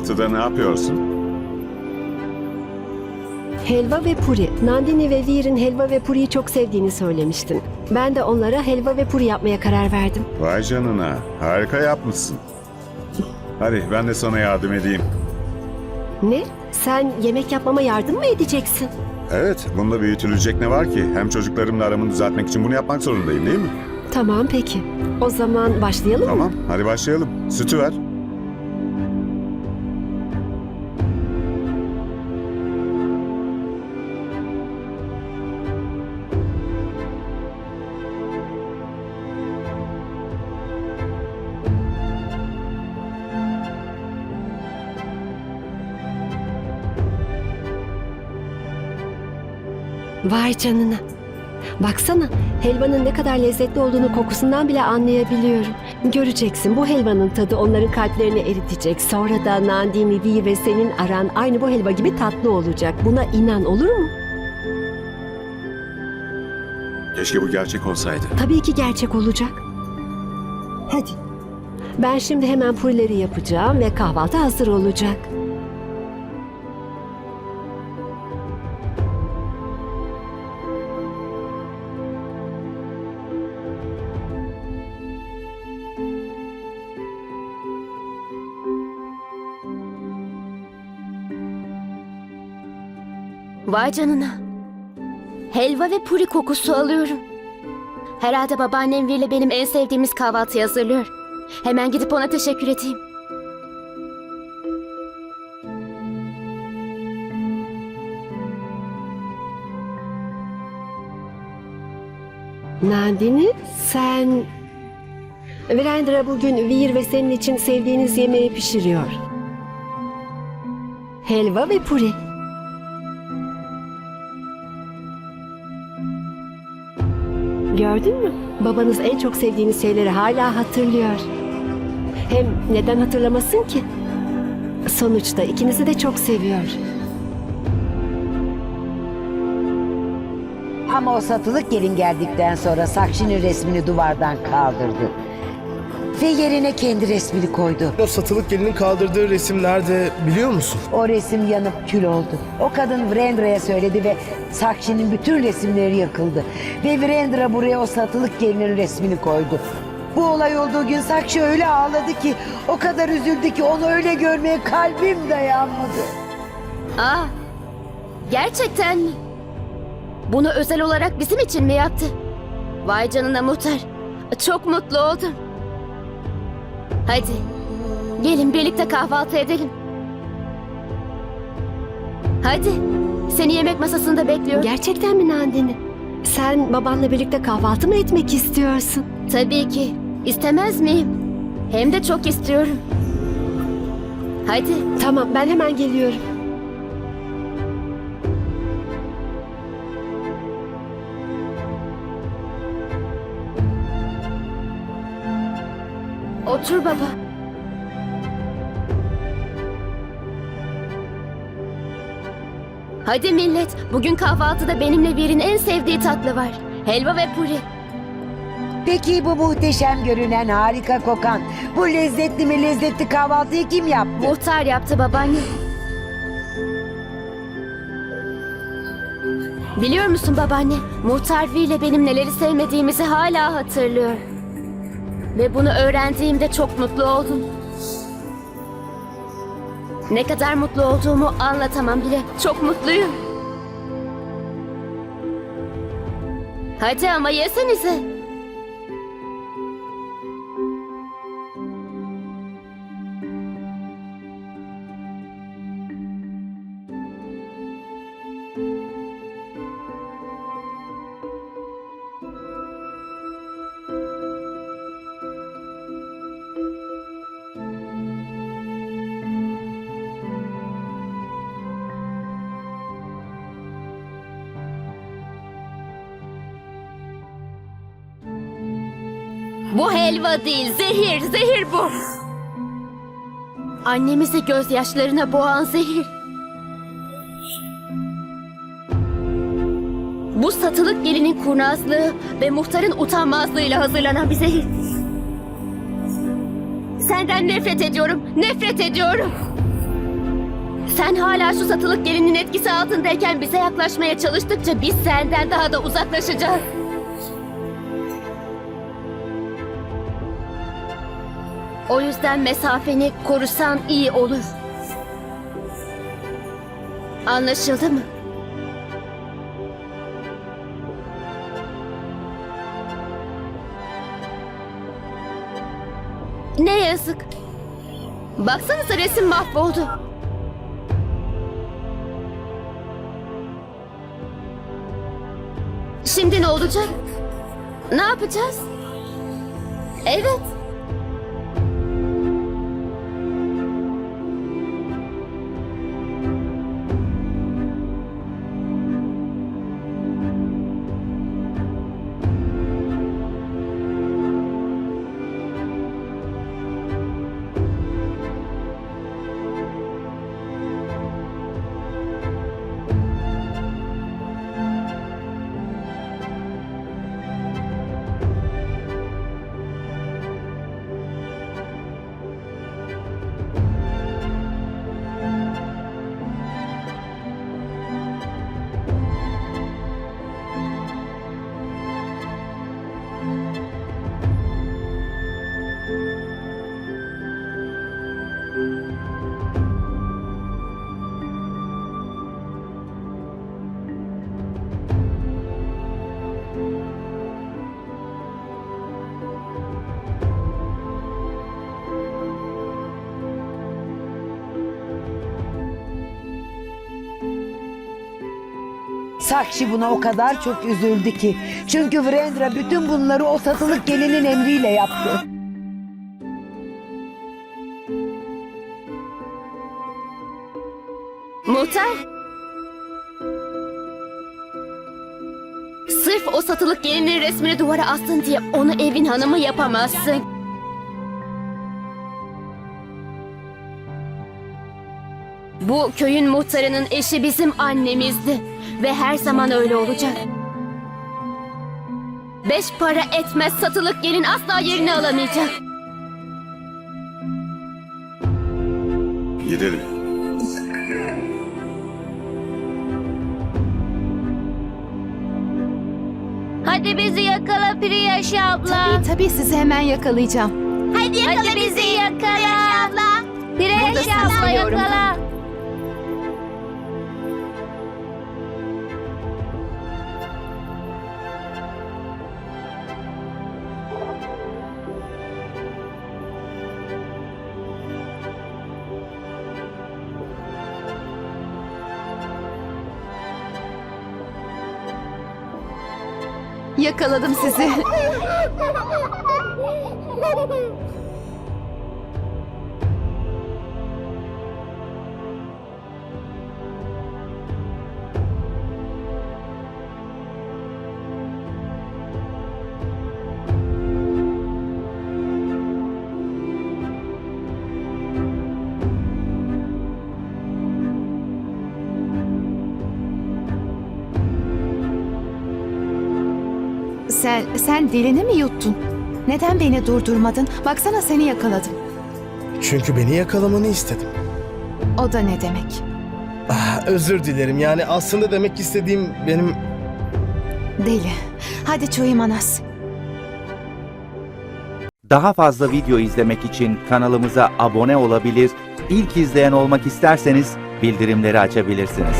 kahvaltıda ne yapıyorsun? Helva ve puri. Nandini ve Veer'in helva ve puriyi çok sevdiğini söylemiştin. Ben de onlara helva ve puri yapmaya karar verdim. Vay canına, harika yapmışsın. Hadi ben de sana yardım edeyim. Ne? Sen yemek yapmama yardım mı edeceksin? Evet, bunda büyütülecek ne var ki? Hem çocuklarımla aramı düzeltmek için bunu yapmak zorundayım değil mi? Tamam peki. O zaman başlayalım mı? Tamam, hadi başlayalım. Sütü ver. Vay canına. Baksana helvanın ne kadar lezzetli olduğunu kokusundan bile anlayabiliyorum. Göreceksin bu helvanın tadı onların kalplerini eritecek. Sonra da Nandini, Veer ve senin aran aynı bu helva gibi tatlı olacak. Buna inan olur mu? Keşke bu gerçek olsaydı. Tabii ki gerçek olacak. Hadi. Ben şimdi hemen purileri yapacağım ve kahvaltı hazır olacak. Vay canına. Helva ve puri kokusu alıyorum. Herhalde babaannem Virle benim en sevdiğimiz kahvaltıyı hazırlıyor. Hemen gidip ona teşekkür edeyim. Nandini sen... Virendra bugün Veer ve senin için sevdiğiniz yemeği pişiriyor. Helva ve puri. Gördün mü? Babanız en çok sevdiğiniz şeyleri hala hatırlıyor. Hem neden hatırlamasın ki? Sonuçta ikinizi de çok seviyor. Ama o satılık gelin geldikten sonra Sakşi'nin resmini duvardan kaldırdı. Ve yerine kendi resmini koydu. O satılık gelinin kaldırdığı resim nerede biliyor musun? O resim yanıp kül oldu. O kadın Virendra'ya söyledi ve Sakşi'nin bütün resimleri yakıldı. Ve Virendra buraya o satılık gelinin resmini koydu. Bu olay olduğu gün Sakşi öyle ağladı ki, o kadar üzüldü ki onu öyle görmeye kalbim dayanmadı. Aa, gerçekten mi? Bunu özel olarak bizim için mi yaptı? Vay canına muhtar. Çok mutlu oldum. Hadi, gelin birlikte kahvaltı edelim. Hadi, seni yemek masasında bekliyorum. Gerçekten mi Nandini? Sen babanla birlikte kahvaltı mı etmek istiyorsun? Tabii ki. İstemez miyim? Hem de çok istiyorum. Hadi. Tamam ben hemen geliyorum. Otur baba. Hadi millet, bugün kahvaltıda benimle birin en sevdiği tatlı var. Helva ve puri. Peki bu muhteşem görünen, harika kokan, bu lezzetli mi lezzetli kahvaltıyı kim yaptı? Muhtar yaptı babaanne. Biliyor musun babaanne, Muhtar V ile benim neleri sevmediğimizi hala hatırlıyor. Ve bunu öğrendiğimde çok mutlu oldum. Ne kadar mutlu olduğumu anlatamam bile. Çok mutluyum. Hadi ama yesenize. Bu helva değil, zehir, zehir bu. Annemizi gözyaşlarına boğan zehir. Bu satılık gelinin kurnazlığı ve muhtarın utanmazlığıyla hazırlanan bir zehir. Senden nefret ediyorum, nefret ediyorum. Sen hala şu satılık gelinin etkisi altındayken bize yaklaşmaya çalıştıkça biz senden daha da uzaklaşacağız. O yüzden mesafeni korusan iyi olur. Anlaşıldı mı? Ne yazık. Baksanıza resim mahvoldu. Şimdi ne olacak? Ne yapacağız? Evet. Sakşi buna o kadar çok üzüldü ki. Çünkü Vrendra bütün bunları o satılık gelinin emriyle yaptı. Muhtar. Sırf o satılık gelinin resmini duvara astın diye onu evin hanımı yapamazsın. Bu köyün muhtarının eşi bizim annemizdi ve her zaman öyle olacak. Beş para etmez satılık gelin asla yerini alamayacak. Gidelim. Hadi bizi yakala Priyaş abla. Tabii tabii sizi hemen yakalayacağım. Hadi yakala bizi yakala. abla. Priyaş abla yakala. Yakaladım sizi. Sen, sen dilini mi yuttun? Neden beni durdurmadın? Baksana seni yakaladım. Çünkü beni yakalamanı istedim. O da ne demek? Ah, özür dilerim yani aslında demek istediğim benim... Deli. Hadi Çoy Manas. Daha fazla video izlemek için kanalımıza abone olabilir, ilk izleyen olmak isterseniz bildirimleri açabilirsiniz.